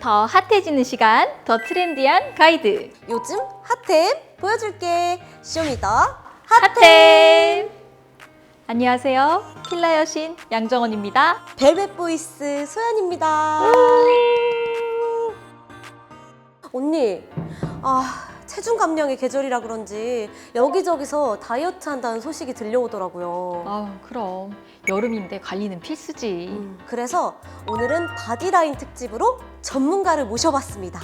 더 핫해지는 시간, 더 트렌디한 가이드. 요즘 핫템 보여줄게. 쇼미더 핫템. 핫템! 안녕하세요. 킬라 여신 양정원입니다. 벨벳 보이스 소연입니다. 언니, 아 체중 감량의 계절이라 그런지 여기저기서 다이어트 한다는 소식이 들려오더라고요. 아, 그럼 여름인데 관리는 필수지. 음, 그래서 오늘은 바디라인 특집으로 전문가를 모셔봤습니다.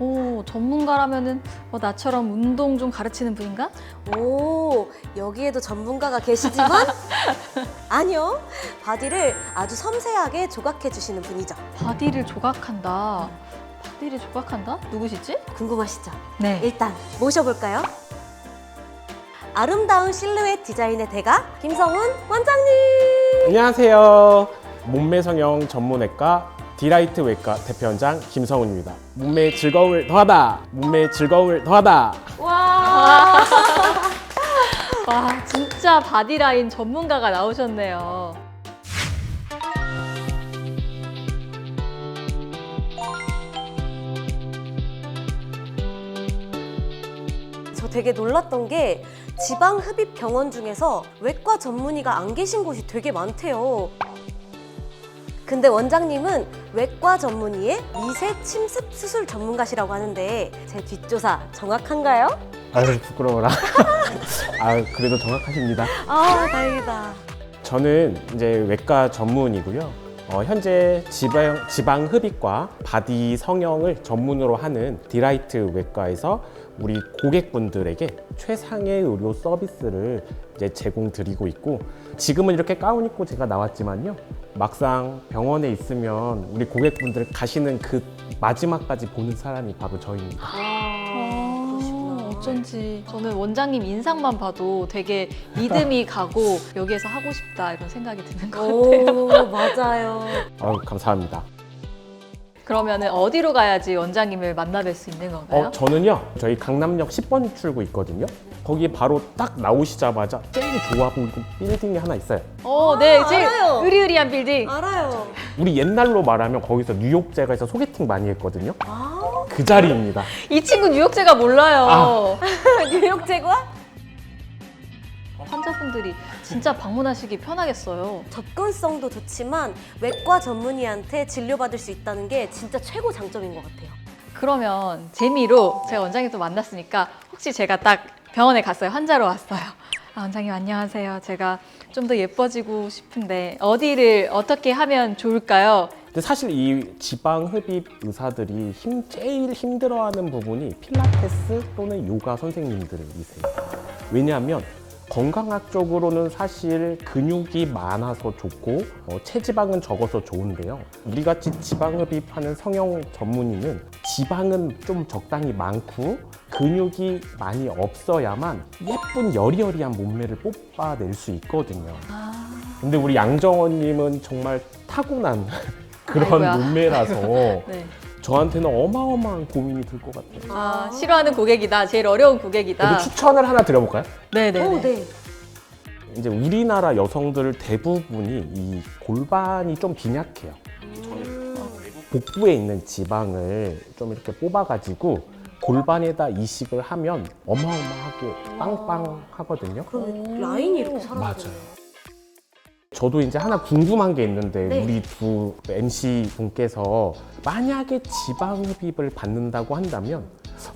오, 전문가라면은 뭐 나처럼 운동 좀 가르치는 분인가? 오, 여기에도 전문가가 계시지만 아니요. 바디를 아주 섬세하게 조각해 주시는 분이죠. 바디를 조각한다. 바디를 조각한다? 누구시지? 궁금하시죠? 네. 일단 모셔볼까요? 아름다운 실루엣 디자인의 대가 김성훈 원장님. 안녕하세요. 몸매 성형 전문외과 디라이트 외과 대표원장 김성훈입니다. 몸매의 즐거움을 더하다. 몸매의 즐거움을 더하다. 와. 와, 진짜 바디라인 전문가가 나오셨네요. 저 되게 놀랐던 게 지방 흡입 병원 중에서 외과 전문의가 안 계신 곳이 되게 많대요. 근데 원장님은 외과 전문의의 미세 침습 수술 전문가시라고 하는데 제 뒷조사 정확한가요? 아유 부끄러워라. 아 그래도 정확하십니다. 아 다행이다. 저는 이제 외과 전문이고요. 어, 현재 지방, 지방 흡입과 바디 성형을 전문으로 하는 디라이트 외과에서 우리 고객분들에게 최상의 의료 서비스를 이제 제공드리고 있고 지금은 이렇게 가운 입고 제가 나왔지만요. 막상 병원에 있으면 우리 고객분들 가시는 그 마지막까지 보는 사람이 바로 저입니다. 아, 그러시구나. 어쩐지 저는 원장님 인상만 봐도 되게 믿음이 가고 여기에서 하고 싶다 이런 생각이 드는 것 같아요. 오 맞아요. 아유, 감사합니다. 그러면은 어디로 가야지 원장님을 만나뵐 수 있는 건가요? 어, 저는요, 저희 강남역 10번 출구 있거든요. 거기 바로 딱 나오시자마자 제일 좋아 보이는 빌딩이 하나 있어요. 어, 네, 아, 제일 알아요. 으리으리한 빌딩. 알아요. 우리 옛날로 말하면 거기서 뉴욕 제가에서 소개팅 많이 했거든요. 아 그 자리입니다. 이 친구 뉴욕제가 몰라요. 아. 뉴욕 제과? 환자분들이 진짜 방문하시기 편하겠어요. 접근성도 좋지만 외과 전문의한테 진료받을 수 있다는 게 진짜 최고 장점인 것 같아요. 그러면 재미로 제가 원장님 또 만났으니까 혹시 제가 딱 병원에 갔어요. 환자로 왔어요. 아, 원장님 안녕하세요. 제가 좀 더 예뻐지고 싶은데 어디를 어떻게 하면 좋을까요? 근데 사실 이 지방 흡입 의사들이 힘, 제일 힘들어하는 부분이 필라테스 또는 요가 선생님들이세요. 왜냐하면 건강학적으로는 사실 근육이 많아서 좋고 어, 체지방은 적어서 좋은데요. 우리 같이 지방 흡입하는 성형 전문의는 지방은 좀 적당히 많고 근육이 많이 없어야만 예쁜 여리여리한 몸매를 뽑아낼 수 있거든요. 근데 우리 양정원님은 정말 타고난 그런 아이고야. 몸매라서 네. 저한테는 어마어마한 고민이 들 것 같아요. 아, 싫어하는 고객이다. 제일 어려운 고객이다. 그래도 추천을 하나 드려볼까요? 네네. 오, 네. 이제 우리나라 여성들 대부분이 이 골반이 좀 빈약해요. 복부에 있는 지방을 좀 이렇게 뽑아가지고 골반에다 이식을 하면 어마어마하게 빵빵하거든요. 그럼 라인이 이렇게 살아요. 맞아요. 저도 이제 하나 궁금한 게 있는데 네. 우리 두 MC 분께서 만약에 지방 흡입을 받는다고 한다면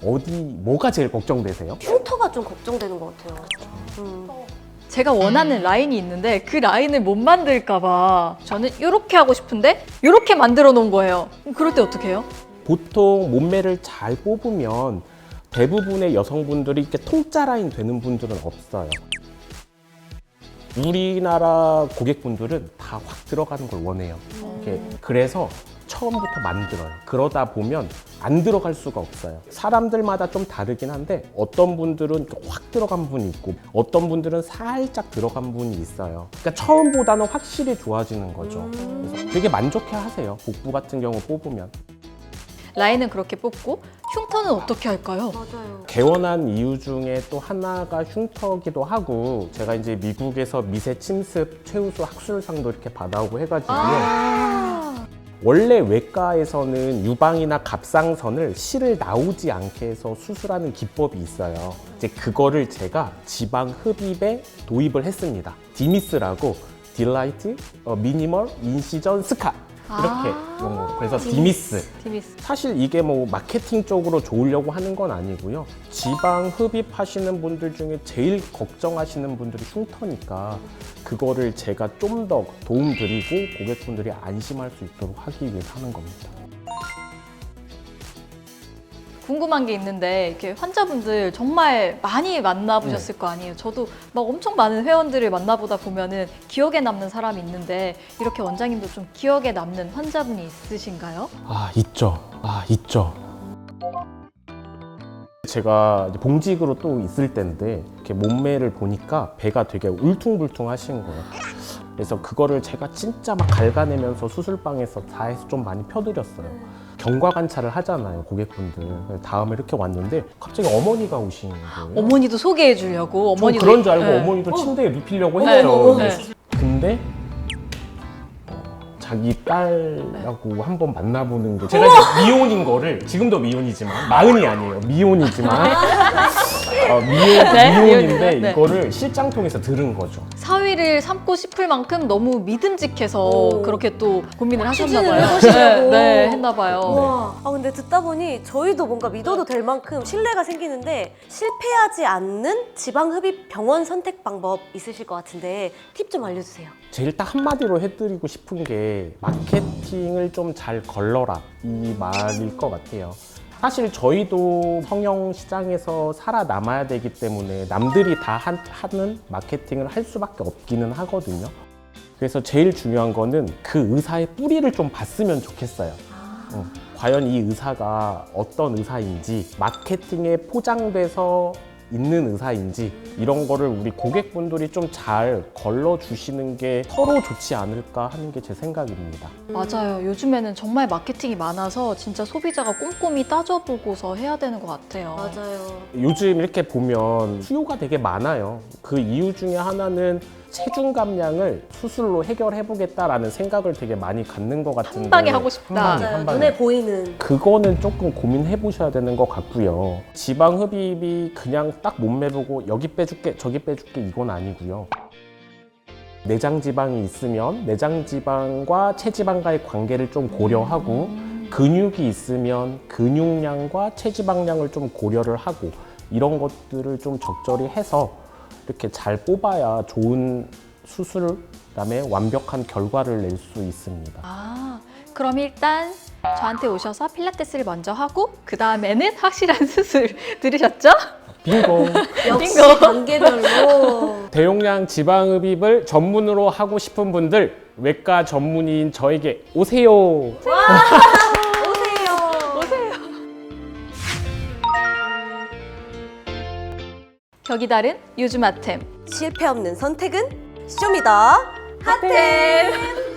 어디 뭐가 제일 걱정되세요? 흉터가 좀 걱정되는 것 같아요. 음. 제가 원하는 라인이 있는데 그 라인을 못 만들까봐 저는 이렇게 하고 싶은데 이렇게 만들어 놓은 거예요. 그럼 그럴 때 어떻게 해요? 보통 몸매를 잘 뽑으면 대부분의 여성분들이 이렇게 통짜 라인 되는 분들은 없어요. 우리나라 고객분들은 다 확 들어가는 걸 원해요. 이렇게 그래서 처음부터 만들어요. 그러다 보면 안 들어갈 수가 없어요. 사람들마다 좀 다르긴 한데 어떤 분들은 확 들어간 분이 있고 어떤 분들은 살짝 들어간 분이 있어요. 그러니까 처음보다는 확실히 좋아지는 거죠. 그래서 되게 만족해 하세요. 복부 같은 경우 뽑으면. 라인은 그렇게 뽑고 흉터는 어떻게 할까요? 맞아요. 개원한 이유 중에 또 하나가 흉터기도 하고 제가 이제 미국에서 미세 침습 최우수 학술상도 이렇게 받아오고 해가지고요. 아, 원래 외과에서는 유방이나 갑상선을 실을 나오지 않게 해서 수술하는 기법이 있어요. 이제 그거를 제가 지방 흡입에 도입을 했습니다. 디미스라고 딜라이트 어, 미니멀 인시전 스카 이렇게 아. 그래서 디미스 디미스. 사실 이게 뭐 마케팅 쪽으로 좋으려고 하는 건 아니고요. 지방 흡입하시는 분들 중에 제일 걱정하시는 분들이 흉터니까 그거를 제가 좀 더 도움 드리고 고객분들이 안심할 수 있도록 하기 위해서 하는 겁니다. 궁금한 게 있는데 이렇게 환자분들 정말 많이 만나보셨을 거 아니에요. 저도 막 엄청 많은 회원들을 만나보다 보면은 기억에 남는 사람이 있는데 이렇게 원장님도 좀 기억에 남는 환자분이 있으신가요? 아 있죠. 아 있죠. 제가 이제 봉직으로 또 있을 때인데 이렇게 몸매를 보니까 배가 되게 울퉁불퉁하신 거예요. 그래서 그거를 제가 진짜 막 갉아내면서 수술방에서 다 해서 좀 많이 펴드렸어요. 경과 관찰을 하잖아요, 고객분들. 다음에 이렇게 왔는데 갑자기 어머니가 오신 거예요. 어머니도 소개해 주려고 전 어머니도 그런 줄 알고 네. 어머니도 침대에 눕히려고 네, 했죠. 네. 근데 어, 자기 딸하고 한번 만나보는 게 제가 이제 미혼인 거를 지금도 미혼이지만 마흔이 아니에요 미혼이지만 어, 미혼, 네, 미혼인데 네. 이거를 실장 통해서 들은 거죠. 사 위를 삼고 싶을 만큼 너무 믿음직해서 오. 그렇게 또 고민을 하셨나 추진을 봐요. 해보시려고. 네, 네, 했나 봐요. 와, 아 근데 듣다 보니 저희도 뭔가 믿어도 될 만큼 신뢰가 생기는데 실패하지 않는 지방 흡입 병원 선택 방법 있으실 것 같은데 팁 좀 알려주세요. 제일 딱 한마디로 해드리고 싶은 게 마케팅을 좀 잘 걸러라 이 말일 것 같아요. 사실 저희도 성형 시장에서 살아남아야 되기 때문에 남들이 다 한- 하는 마케팅을 할 수밖에 없기는 하거든요. 그래서 제일 중요한 거는 그 의사의 뿌리를 좀 봤으면 좋겠어요. 어, 과연 이 의사가 어떤 의사인지 마케팅에 포장돼서 있는 의사인지 이런 거를 우리 고객분들이 좀 잘 걸러 주시는 게 서로 좋지 않을까 하는 게 제 생각입니다. 맞아요. 요즘에는 정말 마케팅이 많아서 진짜 소비자가 꼼꼼히 따져보고서 해야 되는 것 같아요. 맞아요. 요즘 이렇게 보면 수요가 되게 많아요. 그 이유 중에 하나는 체중 감량을 수술로 해결해 보겠다라는 생각을 되게 많이 갖는 것 같은데 한 방에 하고 싶다. 한 방에, 맞아요. 한 방에. 눈에 보이는. 그거는 조금 고민해 보셔야 되는 것 같고요. 지방 흡입이 그냥 딱 몸매 보고 여기 빼줄게 저기 빼줄게 이건 아니고요. 내장 지방이 있으면 내장 지방과 체지방과의 관계를 좀 고려하고 근육이 있으면 근육량과 체지방량을 좀 고려를 하고 이런 것들을 좀 적절히 해서 이렇게 잘 뽑아야 좋은 수술 그다음에 완벽한 결과를 낼 수 있습니다. 아, 그럼 일단 저한테 오셔서 필라테스를 먼저 하고 그 다음에는 확실한 수술 들으셨죠? 빙고. 역시 빙고. 단계별로. 대용량 지방흡입을 전문으로 하고 싶은 분들 외과 전문의인 저에게 오세요. 격이 다른 요즘 아템. 실패 없는 선택은 쇼미더 핫템.